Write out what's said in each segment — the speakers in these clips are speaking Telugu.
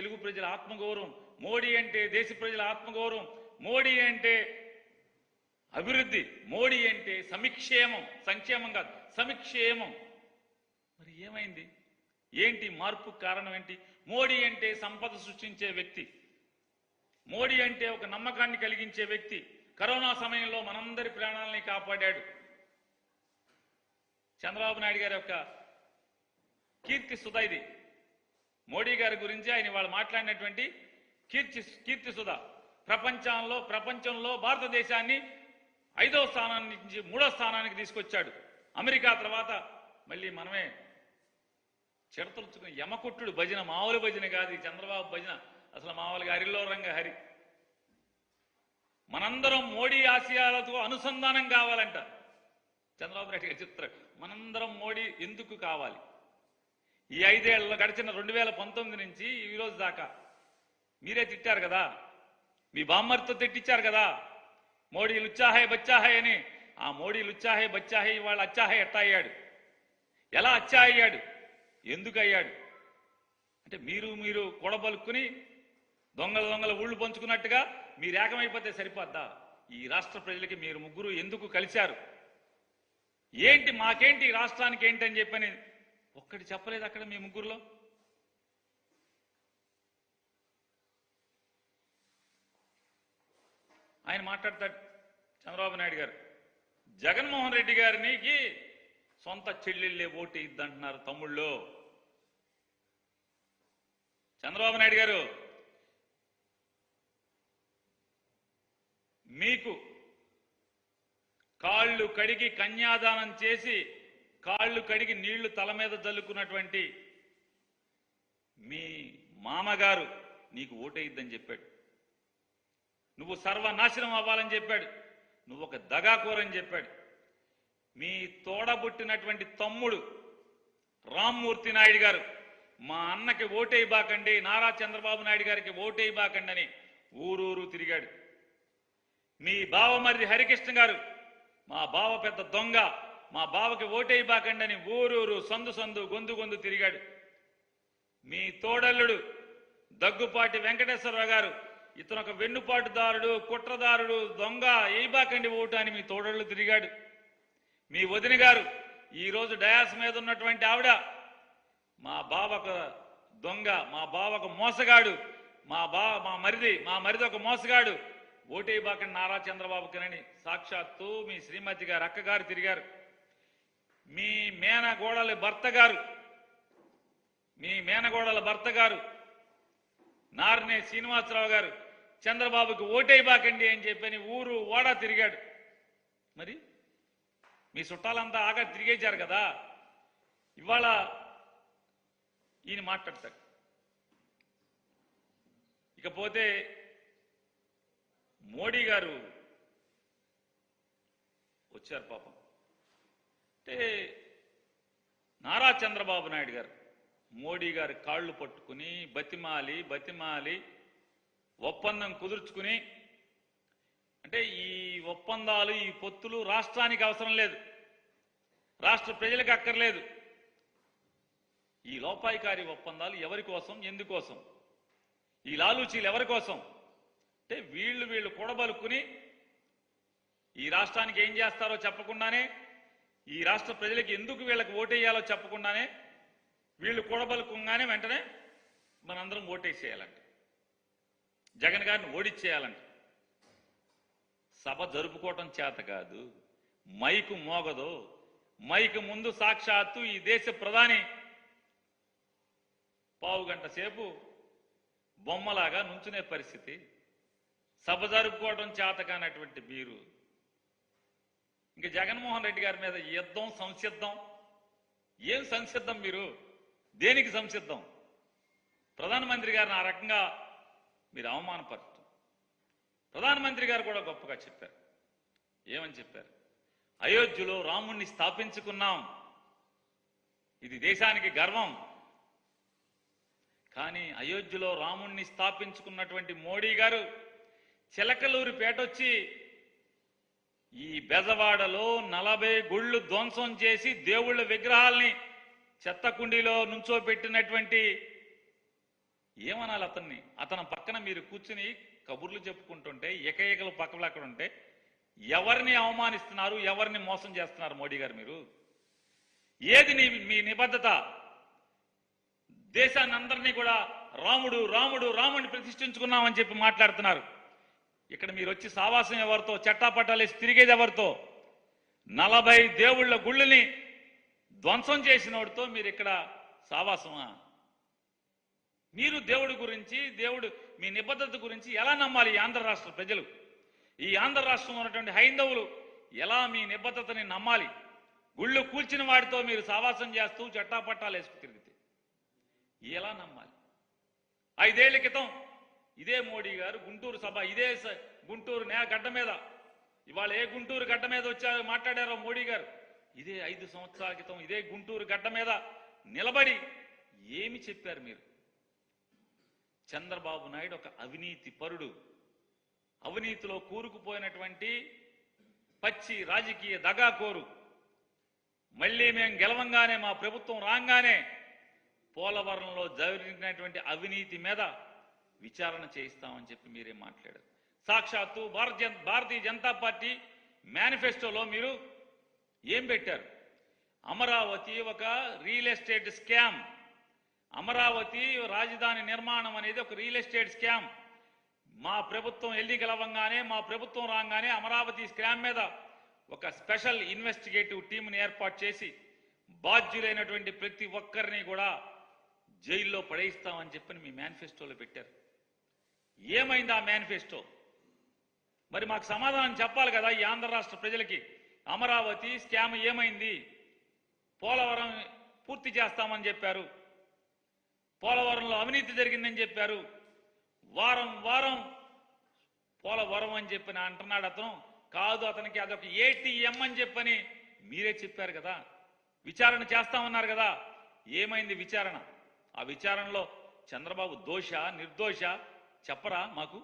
తెలుగు ప్రజల ఆత్మగౌరవం. మోడీ అంటే దేశ ప్రజల ఆత్మగౌరవం. మోడీ అంటే అభివృద్ధి. మోడీ అంటే సమిక్షేమం. సంక్షేమం కాదు సమిక్షేమం. మరి ఏమైంది? ఏంటి మార్పు కారణం ఏంటి? మోడీ అంటే సంపద సృష్టించే వ్యక్తి. మోడీ అంటే ఒక నమ్మకాన్ని కలిగించే వ్యక్తి. కరోనా సమయంలో మనందరి ప్రాణాలని కాపాడాడు. చంద్రబాబు నాయుడు గారి యొక్క కీర్తి సుధా ఇది. మోడీ గారి గురించి ఆయన వాళ్ళు మాట్లాడినటువంటి కీర్తి కీర్తి సుధా ప్రపంచంలో ప్రపంచంలో భారతదేశాన్ని ఐదో స్థానాన్ని నుంచి మూడో స్థానానికి తీసుకొచ్చాడు. అమెరికా తర్వాత మళ్ళీ మనమే చిడతలుచుకుని యమకుట్టుడు భజన మామూలు భజన కాదు చంద్రబాబు భజన. అసలు మామూలుగా హరిలో రంగ హరి. మనందరం మోడీ ఆశయాలతో అనుసంధానం కావాలంట. చంద్రబాబు నాయుడు గారు చెప్తారు మనందరం మోడీ ఎందుకు కావాలి? ఈ ఐదేళ్ళలో గడిచిన రెండు వేల పంతొమ్మిది నుంచి ఈరోజు దాకా మీరే తిట్టారు కదా. మీ బామ్మర్తో తిట్టించారు కదా. మోడీ లుచ్చాహే బచ్చాహే అని. ఆ మోడీ లుచ్చాహే బచ్చాహే ఇవాళ అచ్చాహే ఎట్టా అయ్యాడు ఎలా అచ్చా అయ్యాడు ఎందుకు అయ్యాడు అంటే మీరు మీరు కొడబలుక్కుని దొంగల దొంగల ఊళ్ళు పంచుకున్నట్టుగా మీరు ఏకమైపోతే సరిపోద్దా? ఈ రాష్ట్ర ప్రజలకి మీరు ముగ్గురు ఎందుకు కలిశారు? ఏంటి మాకేంటి ఈ రాష్ట్రానికి ఏంటి అని చెప్పని ఒక్కటి చెప్పలేదు అక్కడ మీ ముగ్గురులో? ఆయన మాట్లాడతాడు చంద్రబాబు నాయుడు గారు. జగన్మోహన్ రెడ్డి గారికి సొంత చెల్లెళ్ళే ఓటు ఇద్దంటున్నారు తమ్ముళ్ళు. చంద్రబాబు నాయుడు గారు మీకు కాళ్ళు కడిగి కన్యాదానం చేసి కాళ్ళు కడిగి నీళ్ళు తల మీద జల్లుకున్నటువంటి మీ మామగారు నీకు ఓటేయిద్దని చెప్పాడు. నువ్వు సర్వనాశనం అవ్వాలని చెప్పాడు. నువ్వు ఒక దగాకోరని చెప్పాడు. మీ తోడబుట్టినటువంటి తమ్ముడు రామ్మూర్తి నాయుడు గారు మా అన్నకి ఓటేయబాకండి నారా చంద్రబాబు నాయుడు గారికి ఓటేయబాకండి అని ఊరూరు తిరిగాడు. మీ బావమరిది హరికృష్ణ గారు మా బావ పెద్ద దొంగ మా బావకి ఓటేయబాకండి అని ఊరూరు సందు సందు గొంతు గొంతు తిరిగాడు. మీ తోడల్లుడు దగ్గుపాటి వెంకటేశ్వరరావు గారు ఇతను ఒక వెన్నుపాటుదారుడు కుట్రదారుడు దొంగ ఏబాకండి ఓటు అని మీ తోడళ్ళు తిరిగాడు. మీ వదిన గారు ఈరోజు డయాస్ మీద ఉన్నటువంటి ఆవిడ మా బావకు దొంగ మా బావకు మోసగాడు మా బా మా మరిది మా మరిది ఒక మోసగాడు. ఓటేబాకండి నారా చంద్రబాబుకినని సాక్షాత్తు మీ శ్రీమతి గారు అక్కగారు తిరిగారు. మీ మేనగోడల భర్త గారు మీ మేనగోడల భర్త గారు నారనే శ్రీనివాసరావు గారు చంద్రబాబుకి ఓటైబాకండి అని చెప్పని ఊరు ఓడ తిరిగాడు. మరి మీ చుట్టాలంతా ఆగా తిరిగేశారు కదా ఇవాళ ఈయన మాట్లాడతాడు. ఇకపోతే మోడీ గారు వచ్చారు పాపం. అంటే నారా చంద్రబాబు నాయుడు గారు మోడీ గారి కాళ్ళు పట్టుకుని బతిమాలి బతిమాలి ఒప్పందం కుదుర్చుకుని అంటే ఈ ఒప్పందాలు ఈ పొత్తులు రాష్ట్రానికి అవసరం లేదు. రాష్ట్ర ప్రజలకు అక్కర్లేదు. ఈ లోపాయికారి ఒప్పందాలు ఎవరి కోసం ఎందుకోసం? ఈ లాలూచీలు ఎవరి కోసం? అంటే వీళ్ళు వీళ్ళు కూడబలుక్కుని ఈ రాష్ట్రానికి ఏం చేస్తారో చెప్పకుండానే ఈ రాష్ట్ర ప్రజలకు ఎందుకు వీళ్ళకి ఓటేయాలో చెప్పకుండానే వీళ్ళు కూడబలుకుంగానే వెంటనే మనందరం ఓటేసేయాలంట. జగన్ గారిని ఓడిచ్చేయాలంట. సభ జరుపుకోవటం చేత కాదు మైకు మోగదు. మైకు ముందు సాక్షాత్తు ఈ దేశ ప్రధాని పావు గంట సేపు బొమ్మలాగా నుంచునే పరిస్థితి. సభ జరుపుకోవడం చేత కానటువంటి మీరు ఇంక జగన్మోహన్ రెడ్డి గారి మీద యుద్ధం సంసిద్ధం. ఏం సంసిద్ధం మీరు? దేనికి సంసిద్ధం? ప్రధానమంత్రి గారిని ఆ రకంగా మీరు అవమానపరచడం. ప్రధానమంత్రి గారు కూడా గొప్పగా చెప్పారు. ఏమని చెప్పారు? అయోధ్యలో రాముణ్ణి స్థాపించుకున్నాం. ఇది దేశానికి గర్వం. కానీ అయోధ్యలో రాముణ్ణి స్థాపించుకున్నటువంటి మోడీ గారు చిలకలూరి పేటొచ్చి ఈ బెజవాడలో నలభై గుళ్ళు ధ్వంసం చేసి దేవుళ్ళ విగ్రహాల్ని చెత్త కుండీలో నుంచోబెట్టినటువంటి ఏమనాలి అతన్ని? అతని పక్కన మీరు కూర్చుని కబుర్లు చెప్పుకుంటుంటే ఏకైకలు పక్కలు అక్కడ ఉంటే ఎవరిని అవమానిస్తున్నారు ఎవరిని మోసం చేస్తున్నారు మోడీ గారు మీరు? ఏది నీ మీ నిబద్ధత? దేశాన్ని అందరినీ కూడా రాముడు రాముడు రాముడిని ప్రతిష్ఠించుకున్నామని చెప్పి మాట్లాడుతున్నారు. ఇక్కడ మీరు వచ్చి సావాసం ఎవరితో చట్టాపట్టాలేసి తిరిగేది ఎవరితో? నలభై దేవుళ్ళ గుళ్ళని ధ్వంసం చేసినోడితో మీరు ఇక్కడ సావాసమా? మీరు దేవుడి గురించి దేవుడు మీ నిబద్ధత గురించి ఎలా నమ్మాలి ఈ ఆంధ్ర రాష్ట్ర ప్రజలు? ఈ ఆంధ్ర రాష్ట్రంలో ఉన్నటువంటి హైందవులు ఎలా మీ నిబద్ధతని నమ్మాలి? గుళ్ళు కూల్చిన వాడితో మీరు సావాసం చేస్తూ చట్టాపట్టాలు వేసుకు తిరిగితే ఎలా నమ్మాలి? ఐదేళ్ళ క్రితం ఇదే మోడీ గారు గుంటూరు సభ ఇదే స- గుంటూరు నే గడ్డ మీద. ఇవాళ ఏ గుంటూరు గడ్డ మీద వచ్చారో మాట్లాడారో మోడీ గారు? ఇదే ఐదు సంవత్సరాల క్రితం ఇదే గుంటూరు గడ్డ మీద నిలబడి ఏమి చెప్పారు మీరు? చంద్రబాబు నాయుడు ఒక అవినీతి పరుడు. అవినీతిలో కూరుకుపోయినటువంటి పచ్చి రాజకీయ దగాకోరు. మళ్ళీ మేము గెలవంగానే మా ప్రభుత్వం రాగానే పోలవరంలో జరిగినటువంటి అవినీతి మీద విచారణ చేయిస్తామని చెప్పి మీరే మాట్లాడారు. సాక్షాత్తు భారతీయ భారతీయ జనతా పార్టీ మేనిఫెస్టోలో మీరు ఏం పెట్టారు? అమరావతి ఒక రియల్ ఎస్టేట్ స్కామ్. అమరావతి రాజధాని నిర్మాణం అనేది ఒక రియల్ ఎస్టేట్ స్కామ్. మా ప్రభుత్వం ఎన్నికలవ్వంగానే మా ప్రభుత్వం రాగానే అమరావతి స్కామ్ మీద ఒక స్పెషల్ ఇన్వెస్టిగేటివ్ టీంని ఏర్పాటు చేసి బాధ్యులైనటువంటి ప్రతి ఒక్కరిని కూడా జైల్లో పడేయిస్తామని చెప్పని మీ మేనిఫెస్టోలో పెట్టారు. ఏమైంది ఆ మేనిఫెస్టో? మరి మాకు సమాధానం చెప్పాలి కదా ఈ ఆంధ్ర రాష్ట్ర ప్రజలకి? అమరావతి స్కామ్ ఏమైంది? పోలవరం పూర్తి చేస్తామని చెప్పారు. పోలవరంలో అవినీతి జరిగిందని చెప్పారు. వారం వారం పోలవరం అని చెప్పి అంటున్నాడు అతను. కాదు అతనికి అదొక ఏటీఎం అని చెప్పని మీరే చెప్పారు కదా. విచారణ చేస్తామన్నారు కదా. ఏమైంది విచారణ? ఆ విచారణలో చంద్రబాబు దోష నిర్దోష చెప్పరా మాకు?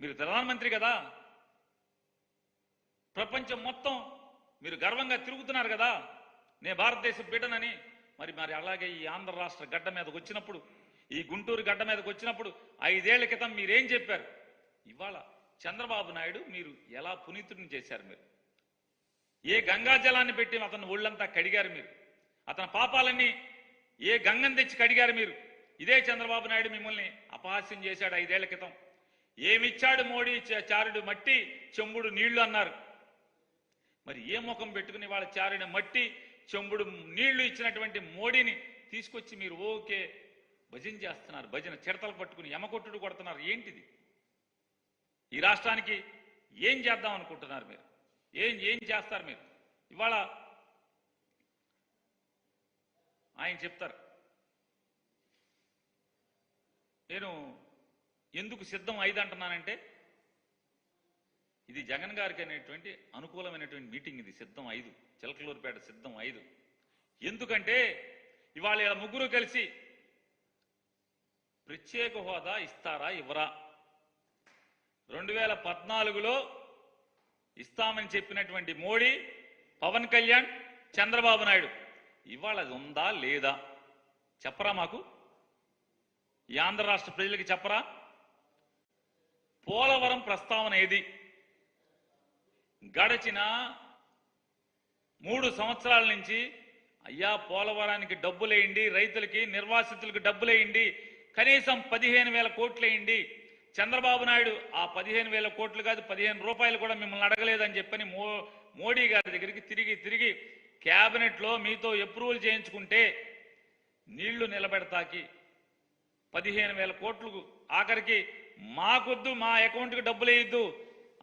మీరు ప్రధానమంత్రి కదా? ప్రపంచం మొత్తం మీరు గర్వంగా తిరుగుతున్నారు కదా? నే భారతదేశ బిడ్డనని. మరి మరి అలాగే ఈ ఆంధ్ర రాష్ట్ర గడ్డ మీదకి వచ్చినప్పుడు ఈ గుంటూరు గడ్డ మీదకి వచ్చినప్పుడు ఐదేళ్ళ క్రితం మీరేం చెప్పారు? ఇవాళ చంద్రబాబు నాయుడు మీరు ఎలా పునీతుడిని చేశారు మీరు? ఏ గంగా జలాన్ని పెట్టి అతను ఒళ్ళంతా కడిగారు మీరు? అతని పాపాలన్నీ ఏ గంగం తెచ్చి కడిగారు మీరు? ఇదే చంద్రబాబు నాయుడు మిమ్మల్ని అపహాస్యం చేశాడు ఐదేళ్ళ క్రితం. ఏమిచ్చాడు మోడీ చ- చారుడు మట్టి? చెంబుడు నీళ్ళు అన్నారు. మరి ఏ ముఖం పెట్టుకుని వాళ్ళ చారుని మట్టి చెంబుడు నీళ్ళు ఇచ్చినటువంటి మోడీని తీసుకొచ్చి మీరు ఓకే భజన చేస్తున్నారు భజన చిడతలు పట్టుకుని ఎమకొట్టుడు కొడుతున్నారు ఏంటిది? ఈ రాష్ట్రానికి ఏం చేద్దాం అనుకుంటున్నారు మీరు? ఏం ఏం చేస్తారు మీరు? ఇవాళ ఆయన చెప్తారు నేను ఎందుకు సిద్ధం ఐదంటున్నానంటే అంటున్నానంటే ఇది జగన్ గారికి అనేటువంటి అనుకూలమైనటువంటి మీటింగ్ ఇది సిద్ధం ఐదు చిలకలూరుపేట సిద్ధం ఐదు. ఎందుకంటే ఇవాళ ఇలా ముగ్గురు కలిసి ప్రత్యేక హోదా ఇస్తారా ఇవ్వరా? రెండు వేల పద్నాలుగులో ఇస్తామని చెప్పినటువంటి మోడీ పవన్ కళ్యాణ్ చంద్రబాబు నాయుడు. ఇవాళ అది ఉందా లేదా? చెప్పరా మాకు? ఈ ఆంధ్ర రాష్ట్ర ప్రజలకి చెప్పరా? పోలవరం ప్రస్తావన ఏది? గడచిన మూడు సంవత్సరాల నుంచి అయ్యా పోలవరానికి డబ్బులేయండి రైతులకి నిర్వాసితులకు డబ్బులేయండి కనీసం పదిహేను వేల కోట్లేయండి. చంద్రబాబు నాయుడు ఆ పదిహేను వేల కోట్లు కాదు పదిహేను రూపాయలు కూడా మిమ్మల్ని అడగలేదని చెప్పని మో మోడీ గారి దగ్గరికి తిరిగి తిరిగి క్యాబినెట్లో మీతో అప్రూవల్ చేయించుకుంటే నీళ్ళు నిలబెడతాకి. పదిహేను వేల కోట్లు ఆఖరికి మాకొద్దు మా అకౌంట్కి డబ్బులు వేయొద్దు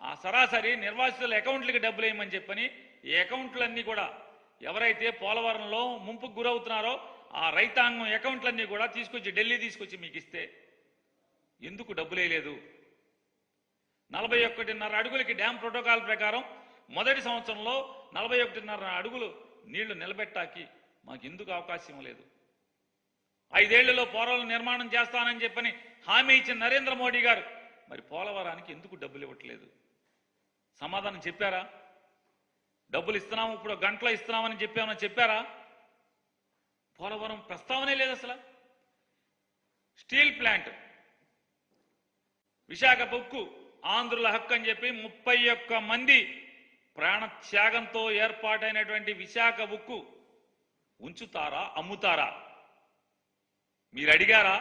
ఆ సరాసరి నిర్వాసితుల అకౌంట్లకి డబ్బులు వేయమని చెప్పని ఈ అకౌంట్లన్నీ కూడా ఎవరైతే పోలవరంలో ముంపుకు గురవుతున్నారో ఆ రైతాంగం అకౌంట్లన్నీ కూడా తీసుకొచ్చి ఢిల్లీ తీసుకొచ్చి మీకు ఇస్తే ఎందుకు డబ్బులు వేయలేదు నలభై ఒకటిన్నర అడుగులకి డ్యామ్ ప్రోటోకాల్ ప్రకారం మొదటి సంవత్సరంలో నలభై ఒకటిన్నర అడుగులు నీళ్ళు నిలబెట్టాకి మాకు ఎందుకు అవకాశం లేదు? ఐదేళ్ళలో పోలవరం నిర్మాణం చేస్తానని చెప్పని హామీ ఇచ్చిన నరేంద్ర మోడీ గారు. మరి పోలవరానికి ఎందుకు డబ్బులు ఇవ్వట్లేదు? సమాధానం చెప్పారా? డబ్బులు ఇస్తున్నాము ఇప్పుడు గంటలో ఇస్తున్నామని చెప్పామని చెప్పారా? పోలవరం ప్రస్తావనే లేదు అసలు. స్టీల్ ప్లాంట్ విశాఖ బొక్కు ఆంధ్రుల హక్కు అని చెప్పి ముప్పై ఒక్క మంది ప్రాణత్యాగంతో ఏర్పాటైనటువంటి విశాఖ ఉక్కు ఉంచుతారా అమ్ముతారా? మీరు అడిగారా?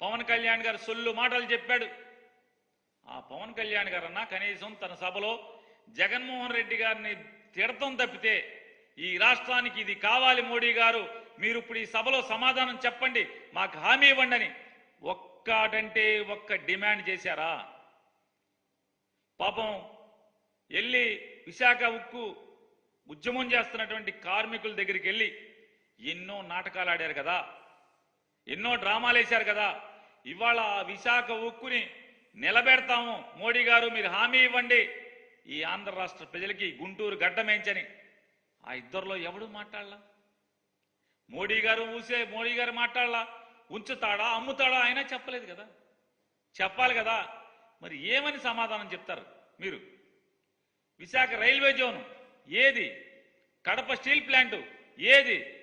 పవన్ కళ్యాణ్ గారు సొల్లు మాటలు చెప్పాడు. ఆ పవన్ కళ్యాణ్ గారన్నా కనీసం తన సభలో జగన్మోహన్ రెడ్డి గారిని తిడతం తప్పితే ఈ రాష్ట్రానికి ఇది కావాలి మోడీ గారు. మీరు ఇప్పుడు ఈ సభలో సమాధానం చెప్పండి. మాకు హామీ ఇవ్వండి అని ఒక్కటంటే ఒక్క డిమాండ్ చేశారా? పాపం వెళ్ళి విశాఖ ఉక్కు ఉద్యమం చేస్తున్నటువంటి కార్మికుల దగ్గరికి వెళ్ళి ఎన్నో నాటకాలు ఆడారు కదా. ఎన్నో డ్రామాలు వేశారు కదా. ఇవాళ ఆ విశాఖ ఉక్కుని నిలబెడతాము. మోడీ గారు మీరు హామీ ఇవ్వండి. ఈ ఆంధ్ర రాష్ట్ర ప్రజలకి గుంటూరు గడ్డమేంచని ఆ ఇద్దరిలో ఎవడు మాట్లాడలా? మోడీ గారు ఊసే మోడీ గారు మాట్లాడలా? ఉంచుతాడా అమ్ముతాడా? అయినా చెప్పలేదు కదా. చెప్పాలి కదా. మరి ఏమని సమాధానం చెప్తారు మీరు? విశాఖ రైల్వే జోన్ ఏది? కడప స్టీల్ ప్లాంట్ ఏది?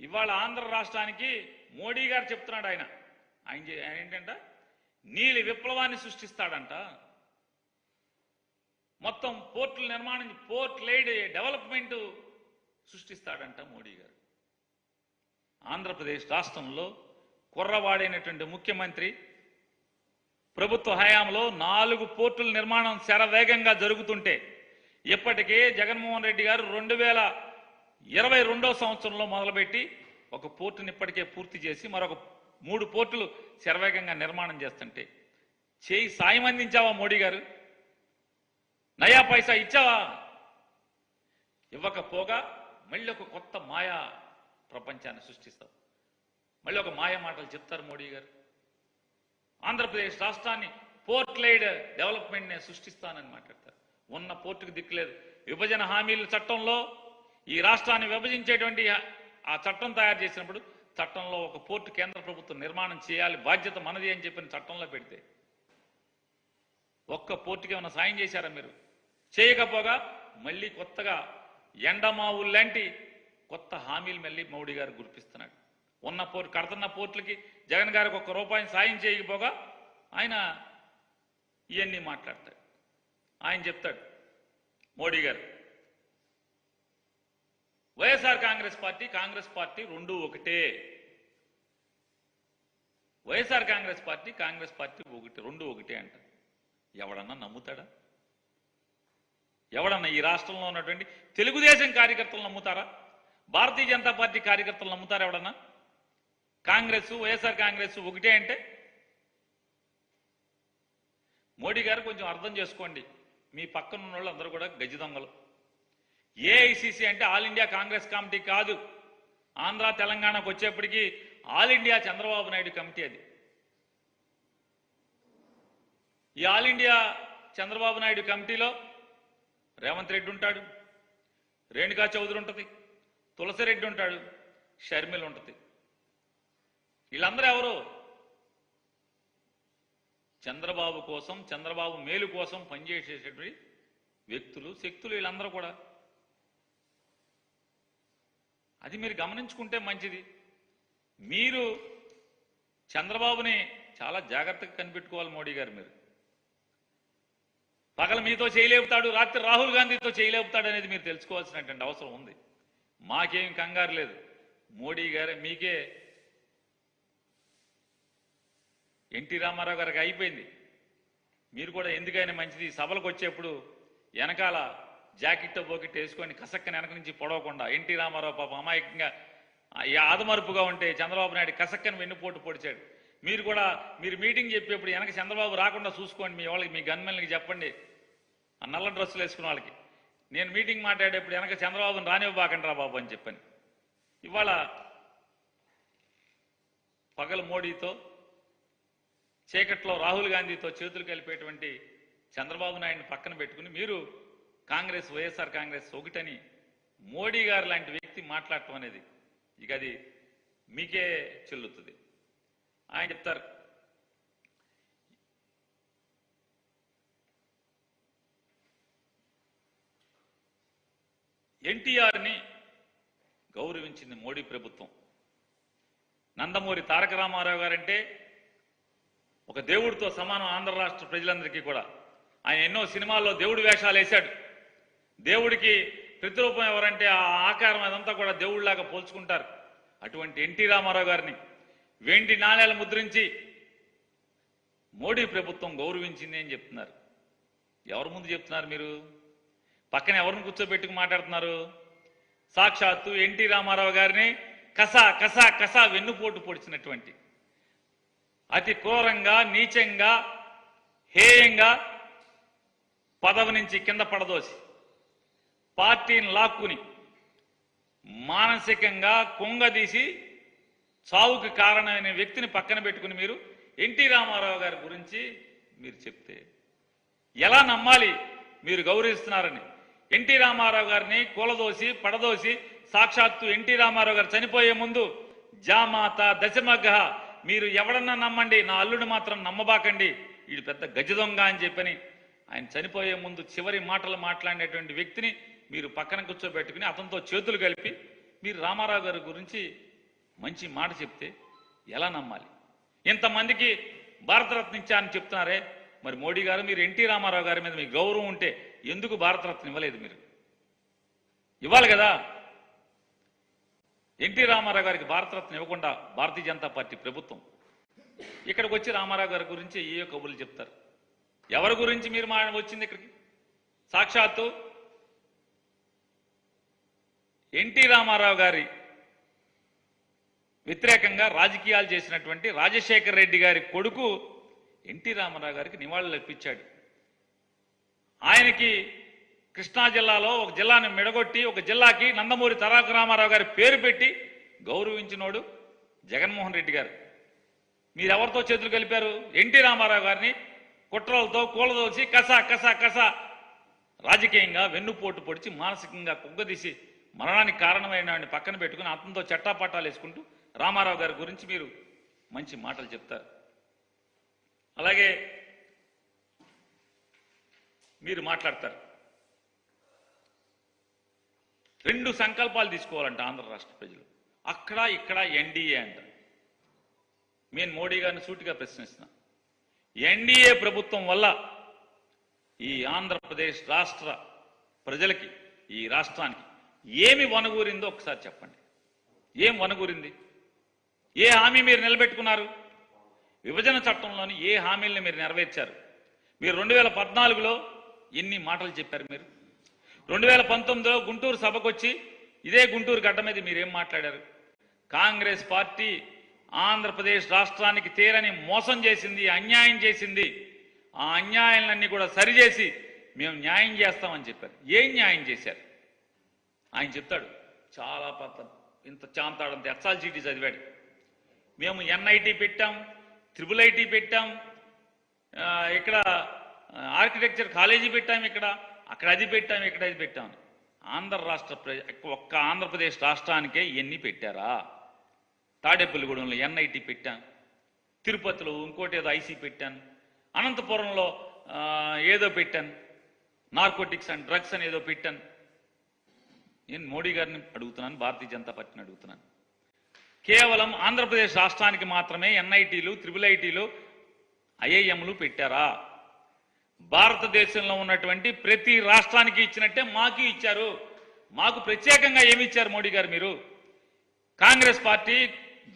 ఇవాళ ఆంధ్ర రాష్ట్రానికి మోడీ గారు చెప్తున్నాడు ఆయన. ఆయన ఏంటంట? నీలి విప్లవాన్ని సృష్టిస్తాడంట. మొత్తం పోర్టుల నిర్మాణం పోర్ట్ లైడ్ డెవలప్మెంట్ సృష్టిస్తాడంట మోడీ గారు. ఆంధ్రప్రదేశ్ రాష్ట్రంలో కుర్రవాడైనటువంటి ముఖ్యమంత్రి ప్రభుత్వ హయాంలో నాలుగు పోర్టుల నిర్మాణం శరవేగంగా జరుగుతుంటే ఇప్పటికే జగన్మోహన్ రెడ్డి గారు రెండు వేల ఇరవై రెండో సంవత్సరంలో మొదలుపెట్టి ఒక పోర్టుని ఇప్పటికే పూర్తి చేసి మరొక మూడు పోర్టులు శరవేగంగా నిర్మాణం చేస్తుంటే చేయి సాయం అందించావా మోడీ గారు? నయా పైసా ఇచ్చావా? ఇవ్వకపోగా మళ్ళీ ఒక కొత్త మాయా ప్రపంచాన్ని సృష్టిస్తావు. మళ్ళీ ఒక మాయ మాటలు చెప్తారు మోడీ గారు. ఆంధ్రప్రదేశ్ రాష్ట్రాన్ని పోర్ట్ లైడ్ డెవలప్మెంట్ నే సృష్టిస్తానని మాట్లాడతారు. ఉన్న పోర్టుకు దిక్కులేదు. విభజన హామీల చట్టంలో ఈ రాష్ట్రాన్ని విభజించేటువంటి ఆ- చట్టం తయారు చేసినప్పుడు చట్టంలో ఒక పోర్టు కేంద్ర ప్రభుత్వం నిర్మాణం చేయాలి బాధ్యత మనది అని చెప్పిన చట్టంలో పెడితే. ఒక్క పోర్టుకి ఏమైనా సాయం చేశారా మీరు? చేయకపోగా మళ్ళీ కొత్తగా ఎండమావులు లాంటి కొత్త హామీలు మళ్ళీ మోడీ గారు గుర్పిస్తున్నాడు. ఉన్న పోర్టు కడుతున్న పోర్టులకి జగన్ గారికి ఒక్క రూపాయిని సాయం చేయకపోగా ఆయన ఇవన్నీ మాట్లాడతాడు. ఆయన చెప్తాడు మోడీ గారు YSR Congress party Congress party రెండు ఒకటే. YSR Congress party Congress party ఒకటి రెండు ఒకటే అంట. ఎవడన్నా నమ్ముతాడా? ఎవడన్నా ఈ రాష్ట్రంలో ఉన్నటువంటి తెలుగుదేశం కార్యకర్తలు నమ్ముతారా? భారతీయ జనతా పార్టీ కార్యకర్తలు నమ్ముతారా ఎవడన్నా? కాంగ్రెస్ వైఎస్ఆర్ కాంగ్రెస్ ఒకటే అంటే? మోడీ గారు కొంచెం అర్థం చేసుకోండి. మీ పక్కన ఉన్న వాళ్ళు అందరూ కూడా గజి దొంగలు. ఏఐసిసి అంటే ఆల్ ఇండియా కాంగ్రెస్ కమిటీ కాదు. ఆంధ్ర తెలంగాణకు వచ్చేప్పటికి all India Chandrababu Naidu committee అది. ఈ ఆల్ ఇండియా చంద్రబాబు నాయుడు కమిటీలో రేవంత్ రెడ్డి ఉంటాడు రేణుకా చౌదరి ఉంటుంది తులసిరెడ్డి ఉంటాడు షర్మిల ఉంటుంది. వీళ్ళందరూ ఎవరు? చంద్రబాబు కోసం చంద్రబాబు మేలు కోసం పనిచేసేటువంటి వ్యక్తులు శక్తులు వీళ్ళందరూ కూడా. అది మీరు గమనించుకుంటే మంచిది. మీరు చంద్రబాబుని చాలా జాగ్రత్తగా కనిపెట్టుకోవాలి మోడీ గారు మీరు. పగల మీతో చేయలేపుతాడు రాత్రి రాహుల్ గాంధీతో చేయలేపుతాడు అనేది మీరు తెలుసుకోవాల్సినటువంటి అవసరం ఉంది. మాకేం కంగారు లేదు. మోడీ గారే మీకే ఎన్టీ రామారావు గారికి అయిపోయింది. మీరు కూడా ఎందుకైనా మంచిది. సభలకు వచ్చేప్పుడు వెనకాల జాకెట్ బోకెట్ వేసుకొని కసక్కని వెనక నుంచి పొడవకుండా ఎన్టీ రామారావు పాప అమాయకంగా ఈ ఆదమరుపుగా ఉంటే చంద్రబాబు నాయుడు కసక్కని వెన్నుపోటు పొడిచాడు. మీరు కూడా మీరు మీటింగ్ చెప్పేప్పుడు వెనక చంద్రబాబు రాకుండా చూసుకోండి మీ వాళ్ళకి మీ గన్మెన్లకి చెప్పండి. ఆ నల్ల డ్రెస్సులు వేసుకున్న వాళ్ళకి. నేను మీటింగ్ మాట్లాడేప్పుడు వెనక చంద్రబాబుని రానివ్వబాకండి రా బాబు అని చెప్పని. ఇవాళ పగల మోడీతో చీకట్లో రాహుల్ గాంధీతో చేతులు కలిపేటువంటి చంద్రబాబు నాయుడిని పక్కన పెట్టుకుని మీరు కాంగ్రెస్ వైఎస్ఆర్ కాంగ్రెస్ ఒకటని మోడీ గారు లాంటి వ్యక్తి మాట్లాడటం అనేది ఇక అది మీకే చెల్లుతుంది. ఆయన చెప్తారు ఎన్టీఆర్ని గౌరవించింది మోడీ ప్రభుత్వం. నందమూరి తారక రామారావు గారంటే ఒక దేవుడితో సమానం ఆంధ్ర రాష్ట్ర ప్రజలందరికీ కూడా. ఆయన ఎన్నో సినిమాల్లో దేవుడి వేషాలు వేశాడు దేవుడికి ప్రతిరూపం ఎవరంటే ఆ ఆకారం అదంతా కూడా దేవుడిలాగా పోల్చుకుంటారు. అటువంటి ఎన్టీ రామారావు గారిని వెండి నాణ్యాలు ముద్రించి మోడీ ప్రభుత్వం గౌరవించింది అని చెప్తున్నారు. ఎవరి ముందు చెప్తున్నారు మీరు? పక్కన ఎవరిని కూర్చోబెట్టుకు మాట్లాడుతున్నారు? సాక్షాత్తు ఎన్టీ రామారావు గారిని కసా కసా కసా వెన్నుపోటు పొడిచినటువంటి అతి క్రూరంగా నీచంగా హేయంగా పదవి నుంచి కింద పడదోసి పార్టీని లాక్కుని మానసికంగా కుంగదీసి చావుకి కారణమైన వ్యక్తిని పక్కన పెట్టుకుని మీరు ఎన్టీ రామారావు గారి గురించి మీరు చెప్తే ఎలా నమ్మాలి మీరు గౌరవిస్తున్నారని? ఎన్టీ రామారావు గారిని కూలదోసి పడదోసి సాక్షాత్తు ఎన్టీ రామారావు గారు చనిపోయే ముందు జామాత దశమగ్గహ మీరు ఎవడన్నా నమ్మండి నా అల్లుడు మాత్రం నమ్మబాకండి వీడు పెద్ద గజ దొంగ అని చెప్పని ఆయన చనిపోయే ముందు చివరి మాటలు మాట్లాడేటువంటి వ్యక్తిని మీరు పక్కన కూర్చోబెట్టుకుని అతనితో చేతులు కలిపి మీరు రామారావు గారి గురించి మంచి మాట చెప్తే ఎలా నమ్మాలి? ఇంతమందికి భారతరత్న ఇచ్చా అని చెప్తున్నారే. మరి మోడీ గారు మీరు ఎన్టీ రామారావు గారి మీద మీకు గౌరవం ఉంటే ఎందుకు భారతరత్న ఇవ్వలేదు మీరు? ఇవ్వాలి కదా. ఎన్టీ రామారావు గారికి భారతరత్న ఇవ్వకుండా భారతీయ జనతా పార్టీ ప్రభుత్వం. ఇక్కడికి వచ్చి రామారావు గారి గురించి ఏ కబుర్లు చెప్తారు? ఎవరి గురించి మీరు మా వచ్చింది ఇక్కడికి? సాక్షాత్తు ఎన్టీ రామారావు గారి వ్యతిరేకంగా రాజకీయాలు చేసినటువంటి రాజశేఖర రెడ్డి గారి కొడుకు ఎన్టీ రామారావు గారికి నివాళులు అర్పించాడు. ఆయనకి కృష్ణా జిల్లాలో ఒక జిల్లాని మెడగొట్టి ఒక జిల్లాకి నందమూరి తరాక రామారావు గారి పేరు పెట్టి గౌరవించినోడు జగన్మోహన్ రెడ్డి గారు. మీరెవరితో చేతులు కలిపారు? ఎన్టీ రామారావు గారిని కుట్రలతో కూలదోసి కస కస కస రాజకీయంగా వెన్నుపోటు పొడిచి మానసికంగా కుగ్గదీసి మరణానికి కారణమైన వాడిని పక్కన పెట్టుకుని అతనితో చట్టాపట్టాలు వేసుకుంటూ రామారావు గారి గురించి మీరు మంచి మాటలు చెప్తారు. అలాగే మీరు మాట్లాడతారు. రెండు సంకల్పాలు తీసుకోవాలంట ఆంధ్ర రాష్ట్ర ప్రజలు. అక్కడ ఇక్కడ ఎన్డీఏ అంట. నేను మోడీ గారిని సూటిగా ప్రశ్నిస్తున్నా. ఎన్డీఏ ప్రభుత్వం వల్ల ఈ ఆంధ్రప్రదేశ్ రాష్ట్ర ప్రజలకి ఈ రాష్ట్రానికి ఏమి వనగూరిందో ఒకసారి చెప్పండి. ఏం వనగూరింది ఏ హామీ మీరు నిలబెట్టుకున్నారు? విభజన చట్టంలోని ఏ హామీల్ని మీరు నెరవేర్చారు? మీరు రెండు వేల పద్నాలుగులో ఎన్ని మాటలు చెప్పారు మీరు. రెండు వేల పంతొమ్మిదిలో గుంటూరు సభకు వచ్చి ఇదే గుంటూరు గడ్డ మీద మీరేం మాట్లాడారు? కాంగ్రెస్ పార్టీ ఆంధ్రప్రదేశ్ రాష్ట్రానికి తీరని మోసం చేసింది అన్యాయం చేసింది. ఆ అన్యాయాలన్నీ కూడా సరిచేసి మేము న్యాయం చేస్తామని చెప్పారు. ఏం న్యాయం చేశారు? ఆయన చెప్తాడు చాలా పెద్ద ఇంత చాంతాడంత ఎస్ఆల్జీటీ చదివాడు. మేము ఎన్ఐటి పెట్టాం త్రిబుల్ ఐటీ పెట్టాం ఇక్కడ ఆర్కిటెక్చర్ కాలేజీ పెట్టాం ఇక్కడ అక్కడ అది పెట్టాం ఇక్కడ అది పెట్టాం. ఆంధ్ర రాష్ట్ర ప్ర- ఒక్క ఆంధ్రప్రదేశ్ రాష్ట్రానికే ఇవన్నీ పెట్టారా? తాడేపల్లిగూడెంలో ఎన్ఐటి పెట్టాను తిరుపతిలో ఇంకోటి ఏదో ఐసీ పెట్టాను అనంతపురంలో ఏదో పెట్టాను నార్కోటిక్స్ అండ్ డ్రగ్స్ అని ఏదో పెట్టాను నేను మోడీ గారిని అడుగుతున్నాను భారతీయ జనతా పార్టీని అడుగుతున్నాను. కేవలం ఆంధ్రప్రదేశ్ రాష్ట్రానికి మాత్రమే ఎన్ఐటీలు త్రిబుల్ ఐటీలు ఐఐఎంలు పెట్టారా? భారతదేశంలో ఉన్నటువంటి ప్రతి రాష్ట్రానికి ఇచ్చినట్టే మాకు ఇచ్చారు. మాకు ప్రత్యేకంగా ఏమి ఇచ్చారు మోడీ గారు మీరు? కాంగ్రెస్ పార్టీ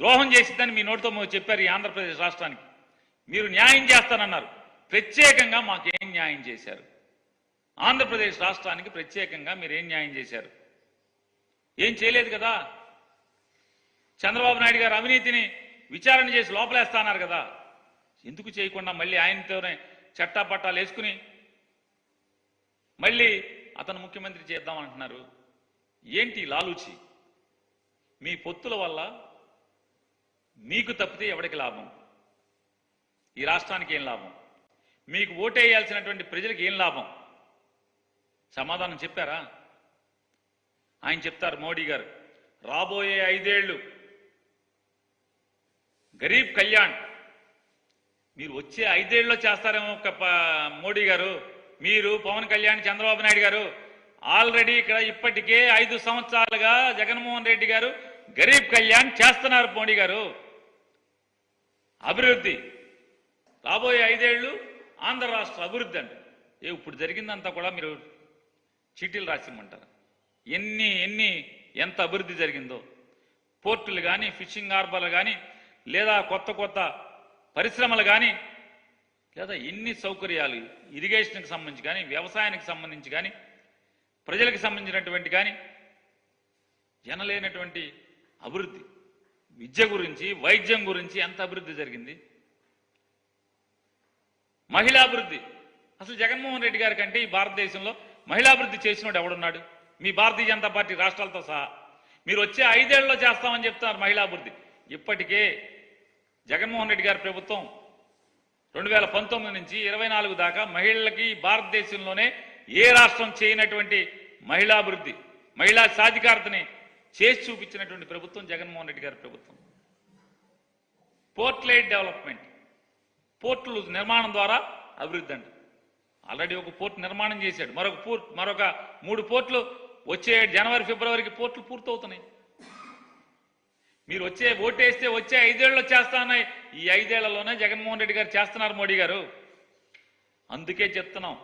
ద్రోహం చేసిందని మీ నోటితో చెప్పారు ఈ ఆంధ్రప్రదేశ్ రాష్ట్రానికి. మీరు న్యాయం చేస్తానన్నారు. ప్రత్యేకంగా మాకేం న్యాయం చేశారు? ఆంధ్రప్రదేశ్ రాష్ట్రానికి ప్రత్యేకంగా మీరు ఏం న్యాయం చేశారు? ఏం చేయలేదు కదా? చంద్రబాబు నాయుడు గారు అవినీతిని విచారణ చేసి లోపలేస్తాన్నారు కదా? ఎందుకు చేయకుండా మళ్ళీ ఆయనతోనే చట్టాపట్టాలు వేసుకుని మళ్ళీ అతను ముఖ్యమంత్రి చేద్దామంటున్నారు ఏంటి లాలూచి? మీ పొత్తుల వల్ల మీకు తప్పితే ఎవరికి లాభం? ఈ రాష్ట్రానికి ఏం లాభం? మీకు ఓటేయాల్సినటువంటి ప్రజలకు ఏం లాభం? సమాధానం చెప్పారా? ఆయన చెప్తారు మోడీ గారు రాబోయే ఐదేళ్ళు గరీబ్ కళ్యాణ్ మీరు వచ్చే ఐదేళ్ళలో చేస్తారేమో ఒక మోడీ గారు మీరు పవన్ కళ్యాణ్ చంద్రబాబు నాయుడు గారు ఆల్రెడీ ఇక్కడ ఇప్పటికే ఐదు సంవత్సరాలుగా జగన్మోహన్ రెడ్డి గారు గరీబ్ కళ్యాణ్ చేస్తున్నారు మోడీ గారు. అభివృద్ధి రాబోయే ఐదేళ్ళు ఆంధ్ర రాష్ట్ర అభివృద్ధి అంట ఇప్పుడు జరిగిందంతా కూడా మీరు చీటీలు రాసిమ్మంటారు. ఎన్ని ఎన్ని ఎంత అభివృద్ధి జరిగిందో. పోర్టులు కానీ ఫిషింగ్ హార్బర్లు కానీ లేదా కొత్త కొత్త పరిశ్రమలు కానీ లేదా ఎన్ని సౌకర్యాలు ఇరిగేషన్కి సంబంధించి కానీ వ్యవసాయానికి సంబంధించి కానీ ప్రజలకు సంబంధించినటువంటి కానీ జనలేనటువంటి అభివృద్ధి. విద్య గురించి వైద్యం గురించి ఎంత అభివృద్ధి జరిగింది? మహిళాభివృద్ధి అసలు జగన్మోహన్ రెడ్డి గారి కంటే ఈ భారతదేశంలో మహిళాభివృద్ధి చేసినోడు ఎవడున్నాడు? మీ భారతీయ జనతా పార్టీ రాష్ట్రాలతో సహా. మీరు వచ్చే ఐదేళ్ళలో చేస్తామని చెప్తున్నారు మహిళాభివృద్ధి ఇప్పటికే జగన్మోహన్ రెడ్డి గారి ప్రభుత్వం రెండు వేల పంతొమ్మిది నుంచి ఇరవై నాలుగు దాకా మహిళలకి భారతదేశంలోనే ఏ రాష్ట్రం చేయనటువంటి మహిళాభివృద్ధి మహిళా సాధికారతని చేసి చూపించినటువంటి ప్రభుత్వం జగన్మోహన్ రెడ్డి గారి ప్రభుత్వం. పోర్ట్లైట్ డెవలప్మెంట్ పోర్టులు నిర్మాణం ద్వారా అభివృద్ధి అంట ఆల్రెడీ ఒక పోర్ట్ నిర్మాణం చేశాడు. మరొక పోర్ట్ మరొక మూడు పోర్ట్లు వచ్చే జనవరి ఫిబ్రవరికి పోర్ట్లు పూర్తవుతున్నాయి. మీరు వచ్చే ఓటేస్తే వచ్చే ఐదేళ్ళు చేస్తానన్నాయి ఈ ఐదేళ్ళలోనే జగన్మోహన్ రెడ్డి గారు చేస్తున్నారు మోడీ గారు. అందుకే చెప్తున్నాం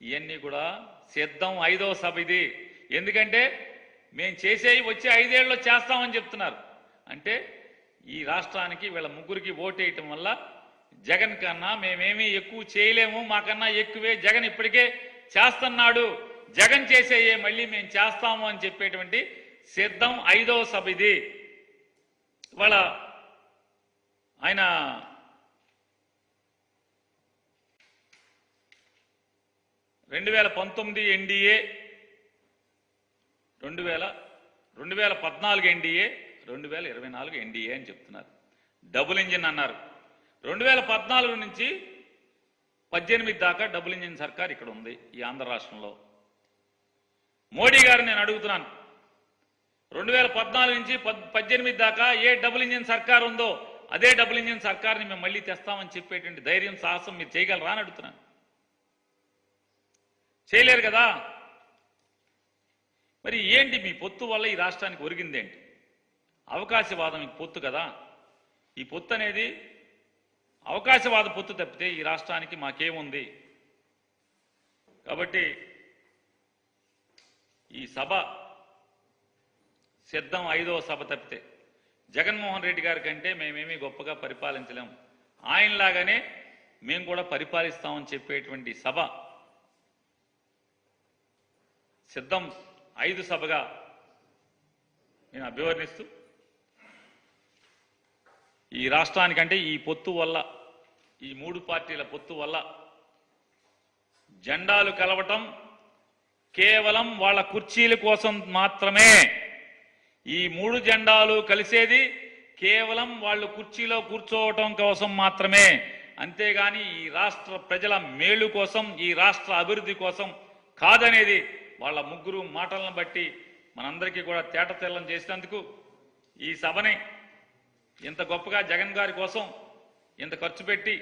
ఇవన్నీ కూడా సిద్ధం ఐదవ సభ ఇది. ఎందుకంటే మేము చేసేవి వచ్చే ఐదేళ్ళలో చేస్తామని చెప్తున్నారు. అంటే ఈ రాష్ట్రానికి వీళ్ళ ముగ్గురికి ఓటేయటం వల్ల జగన్ కన్నా మేమేమీ ఎక్కువ చేయలేము మాకన్నా ఎక్కువే జగన్ ఇప్పటికే చేస్తున్నాడు. జగన్ చేసేయే మళ్ళీ మేము చేస్తాము అని చెప్పేటువంటి సిద్ధం ఐదవ సభ ఇది. ఇవాళ ఆయన రెండు వేల పంతొమ్మిది ఎన్డీఏ రెండు వేల రెండు వేల పద్నాలుగు ఎన్డీఏ రెండు వేల ఇరవై నాలుగు ఎన్డీఏ అని చెప్తున్నారు. డబుల్ ఇంజిన్ అన్నారు. రెండు వేల పద్నాలుగు నుంచి పద్దెనిమిది దాకా డబుల్ ఇంజిన్ సర్కార్ ఇక్కడ ఉంది ఈ ఆంధ్ర రాష్ట్రంలో. మోడీ గారు నేను అడుగుతున్నాను. రెండు వేల పద్నాలుగు నుంచి పద్ పద్దెనిమిది దాకా ఏ డబుల్ ఇంజిన్ సర్కార్ ఉందో అదే డబుల్ ఇంజిన్ సర్కార్ని మేము మళ్ళీ తెస్తామని చెప్పేటువంటి ధైర్యం సాహసం మీరు చేయగలరా అని అడుగుతున్నాను. చేయలేరు కదా? మరి ఏంటి మీ పొత్తు వల్ల ఈ రాష్ట్రానికి ఒరిగిందేంటి అవకాశవాదం ఈ పొత్తు కదా? ఈ పొత్తు అనేది అవకాశవాద పొత్తు తప్పితే ఈ రాష్ట్రానికి మాకేముంది? కాబట్టి ఈ సభ సిద్ధం ఐదవ సభ తప్పితే జగన్మోహన్ రెడ్డి గారి కంటే మేమేమీ గొప్పగా పరిపాలించలేము ఆయనలాగానే మేము కూడా పరిపాలిస్తామని చెప్పేటువంటి సభ సిద్ధం ఐదు సభగా నేను అభివర్ణిస్తూ ఈ రాష్ట్రానికంటే ఈ పొత్తు వల్ల ఈ మూడు పార్టీల పొత్తు వల్ల జెండాలు కలవటం కేవలం వాళ్ళ కుర్చీల కోసం మాత్రమే. ఈ మూడు జెండాలు కలిసేది కేవలం వాళ్ళు కుర్చీలో కూర్చోవటం కోసం మాత్రమే. అంతేగాని ఈ రాష్ట్ర ప్రజల మేలు కోసం ఈ రాష్ట్ర అభివృద్ధి కోసం కాదనేది వాళ్ళ ముగ్గురు మాటలను బట్టి మనందరికీ కూడా తేట తెల్లం చేసినందుకు ఈ సభని ఇంత గొప్పగా జగన్ గారి కోసం ఇంత ఖర్చు పెట్టి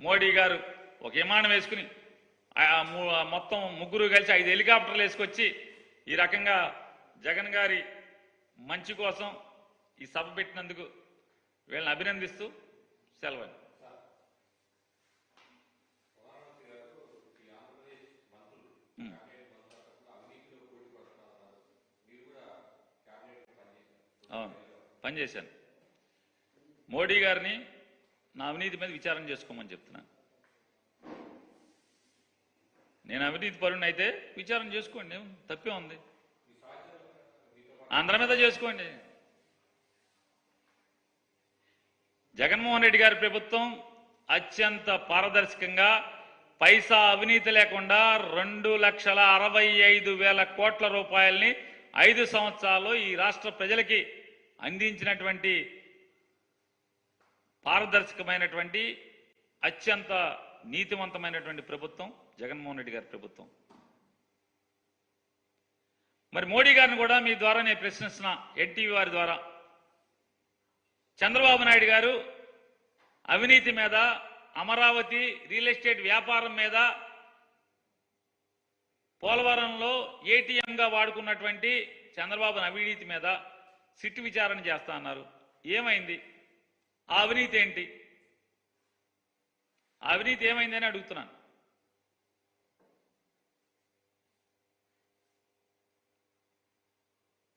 మోడీ గారు ఒక విమానం వేసుకుని మొత్తం ముగ్గురు కలిసి ఐదు హెలికాప్టర్లు వేసుకొచ్చి ఈ రకంగా జగన్ గారి మంచి కోసం ఈ సభ పెట్టినందుకు వీళ్ళని అభినందిస్తూ సెలవు. అవును పనిచేశాను. మోడీ గారిని నా అవినీతి మీద విచారణ చేసుకోమని చెప్తున్నా. నేను అవినీతి పరుణ్ణి అయితే విచారణ చేసుకోండి తప్పే ఉంది. అందరి మీద చేసుకోండి. జగన్మోహన్ రెడ్డి గారి ప్రభుత్వం అత్యంత పారదర్శకంగా పైసా అవినీతి లేకుండా రెండు లక్షల అరవై ఐదు వేల కోట్ల రూపాయల్ని ఐదు సంవత్సరాలు ఈ రాష్ట్ర ప్రజలకి అందించినటువంటి పారదర్శకమైనటువంటి అత్యంత నీతివంతమైనటువంటి ప్రభుత్వం జగన్మోహన్ రెడ్డి గారి ప్రభుత్వం. మరి మోడీ గారిని కూడా మీ ద్వారా నేను ప్రశ్నిస్తున్నా ఎన్టీవీ వారి ద్వారా. చంద్రబాబు నాయుడు గారు అవినీతి మీద అమరావతి రియల్ ఎస్టేట్ వ్యాపారం మీద పోలవరంలో ఏటీఎంగా వాడుకున్నటువంటి చంద్రబాబు అవినీతి మీద సిట్టు విచారణ చేస్తా అన్నారు. ఏమైంది? ఆ అవినీతి ఏంటి? ఆ అవినీతి ఏమైందని అడుగుతున్నాను.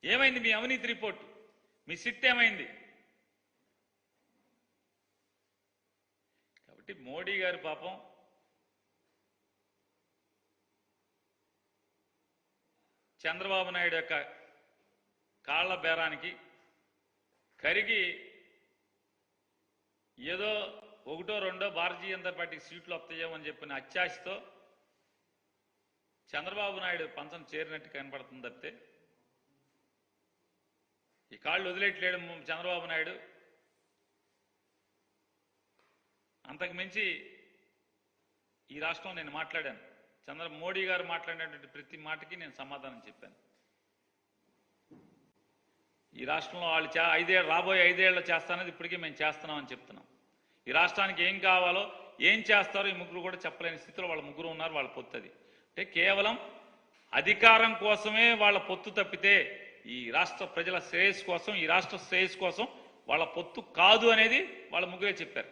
ఏమైంది మీ అవినీతి రిపోర్ట్? మీ సిట్ ఏమైంది? కాబట్టి మోడీ గారు పాపం చంద్రబాబు నాయుడు యొక్క కాళ్ళ బేరానికి కరిగి ఏదో ఒకటో రెండో భారతీయ జనతా పార్టీకి సీట్లు వస్తాయేమని చెప్పిన అత్యాశతో చంద్రబాబు నాయుడు పంచం చేరినట్టు కనపడుతుంది తప్పితే ఈ కాళ్ళు వదిలేట్లేడు చంద్రబాబు నాయుడు. అంతకు మించి ఈ రాష్ట్రం నేను మాట్లాడాను. చంద్ర మోడీ గారు మాట్లాడినటువంటి ప్రతి మాటకి నేను సమాధానం చెప్పాను. ఈ రాష్ట్రంలో వాళ్ళు చే ఐదేళ్ళు రాబోయే ఐదేళ్ళు చేస్తానది ఇప్పటికీ మేము చేస్తున్నామని చెప్తున్నాం. ఈ రాష్ట్రానికి ఏం కావాలో ఏం చేస్తారో ఈ ముగ్గురు కూడా చెప్పలేని స్థితిలో వాళ్ళ ముగ్గురు ఉన్నారు వాళ్ళ పొత్తది. అంటే కేవలం అధికారం కోసమే వాళ్ళ పొత్తు తప్పితే ఈ రాష్ట్ర ప్రజల శ్రేయస్సు కోసం ఈ రాష్ట్ర శ్రేయస్సు కోసం వాళ్ళ పొత్తు కాదు అనేది వాళ్ళ ముగ్గురే చెప్పారు.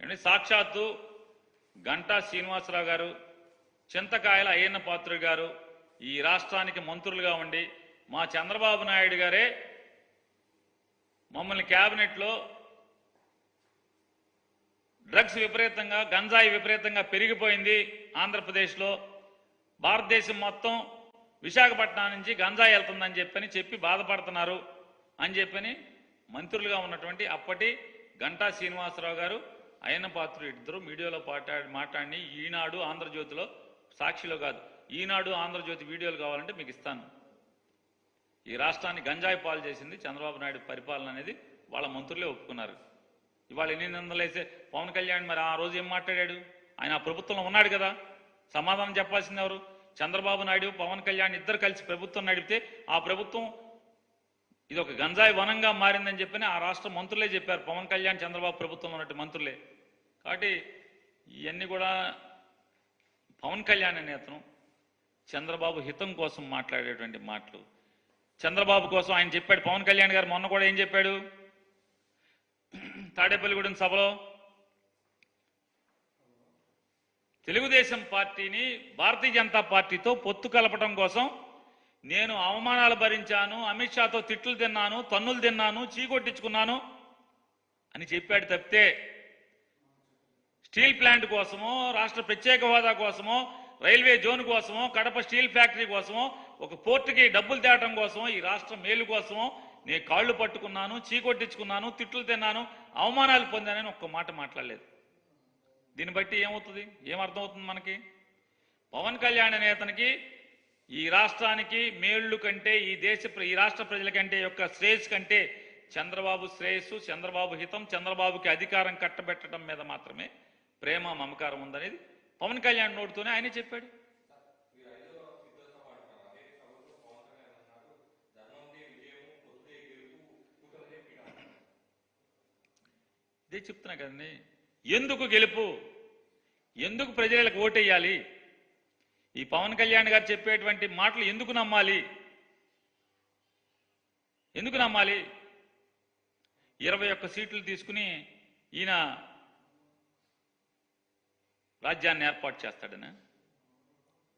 అంటే సాక్షాత్తు గంటా శ్రీనివాసరావు గారు చింతకాయల అయ్యన్న పాత్రుడు గారు ఈ రాష్ట్రానికి మంత్రులుగా ఉండి మా చంద్రబాబు నాయుడు గారే మమ్మల్ని క్యాబినెట్లో డ్రగ్స్ విపరీతంగా గంజాయి విపరీతంగా పెరిగిపోయింది ఆంధ్రప్రదేశ్లో. భారతదేశం మొత్తం విశాఖపట్నం నుంచి గంజాయి వెళ్తుందని చెప్పని చెప్పి బాధపడుతున్నారు అని చెప్పని మంత్రులుగా ఉన్నటువంటి అప్పటి గంటా శ్రీనివాసరావు గారు అయన పాత్రుడు ఇద్దరు మీడియాలో పాటా మాట్లాడి ఈనాడు ఆంధ్రజ్యోతిలో సాక్షిలో కాదు. ఈనాడు ఆంధ్రజ్యోతి వీడియోలు కావాలంటే మీకు ఇస్తాను. ఈ రాష్ట్రాన్ని గంజాయి పాలు చేసింది చంద్రబాబు నాయుడు పరిపాలన అనేది వాళ్ళ మంత్రులే ఒప్పుకున్నారు. ఇవాళ ఎన్ని నిందలేసే పవన్ కళ్యాణ్ మరి ఆ రోజు ఏం మాట్లాడాడు? ఆయన ఆ ప్రభుత్వంలో ఉన్నాడు కదా. సమాధానం చెప్పాల్సింది ఎవరు? చంద్రబాబు నాయుడు పవన్ కళ్యాణ్ ఇద్దరు కలిసి ప్రభుత్వం నడిపితే ఆ ప్రభుత్వం ఇది ఒక గంజాయి వనంగా మారిందని చెప్పి ఆ రాష్ట్ర మంత్రులే చెప్పారు. పవన్ కళ్యాణ్ చంద్రబాబు ప్రభుత్వంలో ఉన్నట్టు మంత్రులే. కాబట్టి ఇవన్నీ కూడా పవన్ కళ్యాణ్ అనే చంద్రబాబు హితం కోసం మాట్లాడేటువంటి మాటలు. చంద్రబాబు కోసం ఆయన చెప్పాడు. పవన్ కళ్యాణ్ గారు మొన్న కూడా ఏం చెప్పాడు? తాడేపల్లిగూడెం సభలో తెలుగుదేశం పార్టీని భారతీయ జనతా పార్టీతో పొత్తు కలపడం కోసం నేను అవమానాలు భరించాను అమిత్ షాతో తిట్లు తిన్నాను తన్నులు తిన్నాను చీకొట్టించుకున్నాను అని చెప్పాడు తప్పితే స్టీల్ ప్లాంట్ కోసమో రాష్ట్ర ప్రత్యేక హోదా కోసమో రైల్వే జోన్ కోసమో కడప స్టీల్ ఫ్యాక్టరీ కోసమో ఒక పోర్టుకి డబ్బులు తేవటం కోసమో ఈ రాష్ట్ర మేలు కోసమో నేను కాళ్ళు పట్టుకున్నాను చీకొట్టించుకున్నాను తిట్లు తిన్నాను అవమానాలు పొందానని ఒక్క మాట మాట్లాడలేదు. దీన్ని బట్టి ఏమవుతుంది? ఏమర్థమవుతుంది మనకి? పవన్ కళ్యాణ్ అనే అతనికి ఈ రాష్ట్రానికి మేళ్ళు కంటే ఈ దేశ ప్ర- ఈ రాష్ట్ర ప్రజల కంటే యొక్క శ్రేయస్సు కంటే చంద్రబాబు శ్రేయస్సు చంద్రబాబు హితం చంద్రబాబుకి అధికారం కట్టబెట్టడం మీద మాత్రమే ప్రేమ మమకారం ఉందనేది పవన్ కళ్యాణ్ నోటితోనే ఆయనే చెప్పాడు. అదే చెప్తున్నా కదండి. ఎందుకు గెలుపు? ఎందుకు ప్రజలకు ఓటేయాలి? ఈ పవన్ కళ్యాణ్ గారు చెప్పేటువంటి మాటలు ఎందుకు నమ్మాలి? ఎందుకు నమ్మాలి? ఇరవై ఒక్క సీట్లు తీసుకుని ఈయన రాజ్యాన్ని ఏర్పాటు చేస్తాడనా?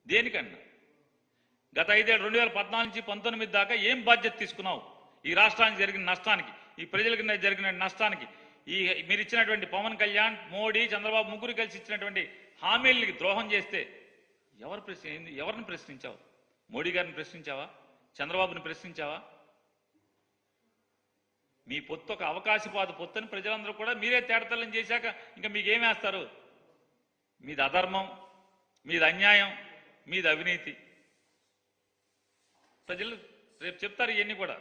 దేనికన్నా? గత ఐదేళ్ళు రెండు వేల పద్నాలుగు నుంచి పంతొమ్మిది దాకా ఏం బాధ్యత తీసుకున్నావు? ఈ రాష్ట్రానికి జరిగిన నష్టానికి ఈ ప్రజలకు జరిగిన నష్టానికి ఈ మీరు ఇచ్చినటువంటి పవన్ కళ్యాణ్ మోడీ చంద్రబాబు ముగ్గురు కలిసి ఇచ్చినటువంటి హామీలకి ద్రోహం చేస్తే ఎవరు ప్రశ్న ఎవరిని ప్రశ్నించావు? మోడీ గారిని ప్రశ్నించావా? చంద్రబాబుని ప్రశ్నించావా? మీ పొత్తు ఒక అవకాశపాత పొత్తుని ప్రజలందరూ కూడా మీరే తేడతల్లం చేశాక ఇంకా మీకేమేస్తారు మీది అధర్మం మీది అన్యాయం మీది అవినీతి. ప్రజలు రేపు చెప్తారు ఇవన్నీ కూడా.